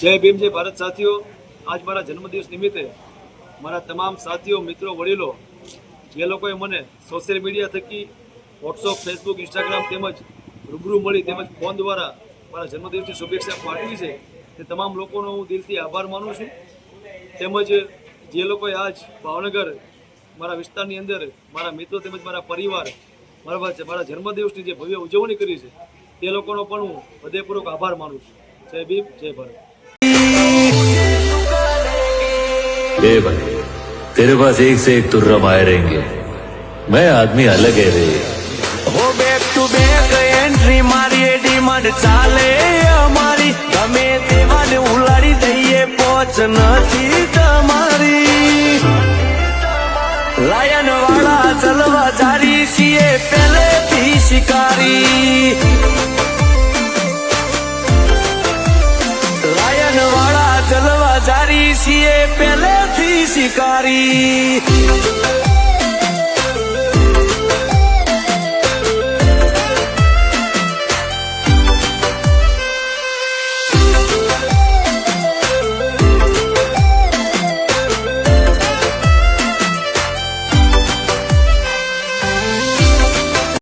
જય ભીમ, જય ભારત સાથીઓ. આજ મારા જન્મદિવસ નિમિત્તે મારા તમામ સાથીઓ, મિત્રો, વડીલો, જે લોકોએ મને સોશિયલ મીડિયા થકી વોટ્સઅપ ફેસબુક ઇન્સ્ટાગ્રામ તેમજ રૂબરૂ મળી તેમજ ફોન દ્વારા મારા જન્મદિવસની શુભેચ્છા પાઠવી છે. તે તમામ લોકોનો હું દિલથી આભાર માનું છું. તેમજ જે લોકોએ આજ ભાવનગર મારા વિસ્તારની અંદર મારા મિત્રો તેમજ મારા પરિવાર મારા મારા જન્મદિવસની જે ભવ્ય ઉજવણી કરી છે, તે લોકોનો પણ હું હૃદયપૂર્વક આભાર માનું છું. જય ભીમ, જય ભારત. ए भाई तेरे पास एक से एक तुर्रम आए रहेंगे मैं आदमी अलग है रे હો બેક ટુ બેક એન્ટ્રી મારી ડિમાન્ડ ચાલે અમારી ગમે તેવાને ઉલાડી દઈએ પોચ નથી તમારી લાયન વાળા ચલવા જારી છીએ પહેલેથી શિકારી લાયન વાળા ચલવા જારી છીએ પહેલેથી શિકારી.